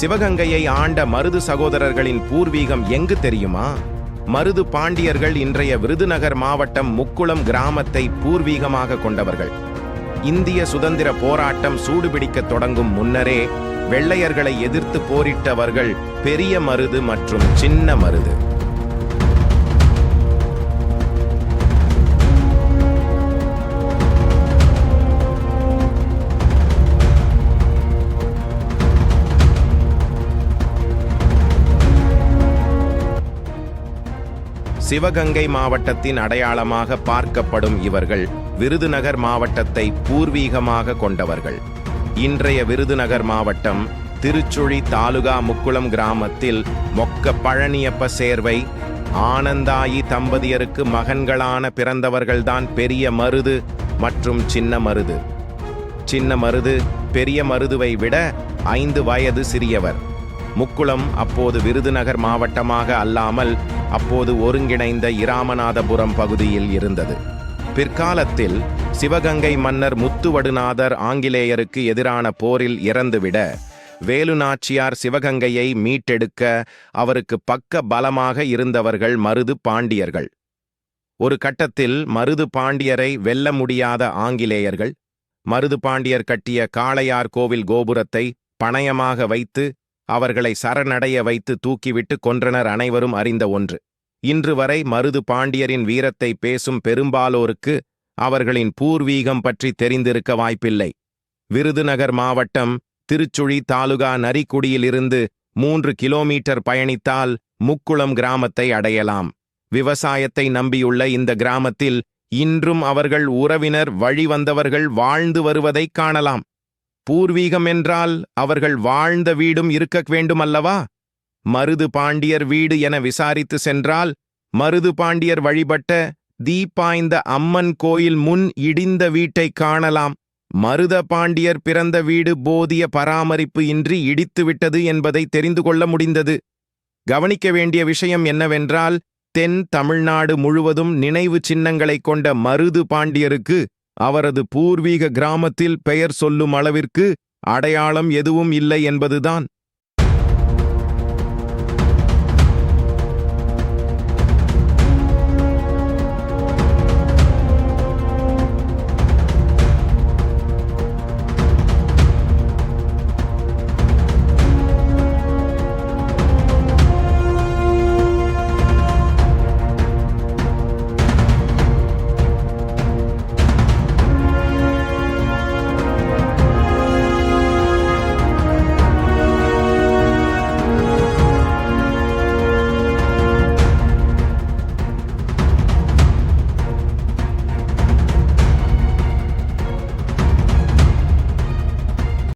சிவகங்கையை ஆண்ட மருது சகோதரர்களின் பூர்வீகம் எங்கு தெரியுமா? மருது பாண்டியர்கள் இன்றைய விருதுநகர் மாவட்டம் முக்குளம் கிராமத்தை பூர்வீகமாக கொண்டவர்கள். இந்திய சுதந்திர போராட்டம் சூடுபிடிக்க தொடங்கும் முன்னரே வெள்ளையர்களை எதிர்த்து போரிட்டவர்கள் பெரிய மருது மற்றும் சின்ன மருது. சிவகங்கை மாவட்டத்தின் அடையாளமாக பார்க்கப்படும் இவர்கள் விருதுநகர் மாவட்டத்தை பூர்வீகமாக கொண்டவர்கள். இன்றைய விருதுநகர் மாவட்டம் திருச்சுழி தாலுகா முக்குளம் கிராமத்தில் மொக்க பழனியப்ப சேர்வை ஆனந்தாயி தம்பதியருக்கு மகன்களான பிறந்தவர்கள்தான் பெரிய மருது மற்றும் சின்ன மருது. சின்ன மருது பெரிய மருதுவை விட ஐந்து வயது சிறியவர். முக்குளம் அப்போது விருதுநகர் மாவட்டமாக அல்லாமல் அப்போது ஒருங்கிணைந்த இராமநாதபுரம் பகுதியில் இருந்தது. பிற்காலத்தில் சிவகங்கை மன்னர் முத்துவடுநாதர் ஆங்கிலேயருக்கு எதிரான போரில் இறந்துவிட வேலுநாச்சியார் சிவகங்கையை மீட்டெடுக்க அவருக்கு பக்க பலமாக இருந்தவர்கள் மருது பாண்டியர்கள். ஒரு கட்டத்தில் மருது பாண்டியரை வெல்ல முடியாத ஆங்கிலேயர்கள் மருது பாண்டியர் கட்டிய காளையார் கோவில் கோபுரத்தை பணயமாக வைத்து அவர்களை சரணடைய வைத்து தூக்கிவிட்டு கொன்றனர் அனைவரும் அறிந்த ஒன்று. இன்று வரை மருது பாண்டியரின் வீரத்தை பேசும் பெரும்பாலோருக்கு அவர்களின் பூர்வீகம் பற்றி தெரிந்திருக்க வாய்ப்பில்லை. விருதுநகர் மாவட்டம் திருச்சுழி தாலுகா நரிக்குடியிலிருந்து மூன்று கிலோமீட்டர் பயணித்தால் முக்குளம் கிராமத்தை அடையலாம். விவசாயத்தை நம்பியுள்ள இந்த கிராமத்தில் இன்றும் அவர்கள் உறவினர் வழிவந்தவர்கள் வாழ்ந்து வருவதைக் காணலாம். பூர்வீகம் என்றால் அவர்கள் வாழ்ந்த வீடும் இருக்க வேண்டுமல்லவா? மருது பாண்டியர் வீடு என விசாரித்து சென்றால் மருது பாண்டியர் வழிபட்ட தீப்பாய்ந்த அம்மன் கோயில் முன் இடிந்த வீட்டைக் காணலாம். மருத பாண்டியர் பிறந்த வீடு போதிய பராமரிப்பு இன்றி இடித்துவிட்டது என்பதை தெரிந்து கொள்ள முடிந்தது. கவனிக்க வேண்டிய விஷயம் என்னவென்றால் தென் தமிழ்நாடு முழுவதும் நினைவு சின்னங்களைக் கொண்ட மருது பாண்டியருக்கு அவரது பூர்வீக கிராமத்தில் பெயர் சொல்லும் அளவிற்கு அடையாளம் எதுவும் இல்லை என்பதுதான்.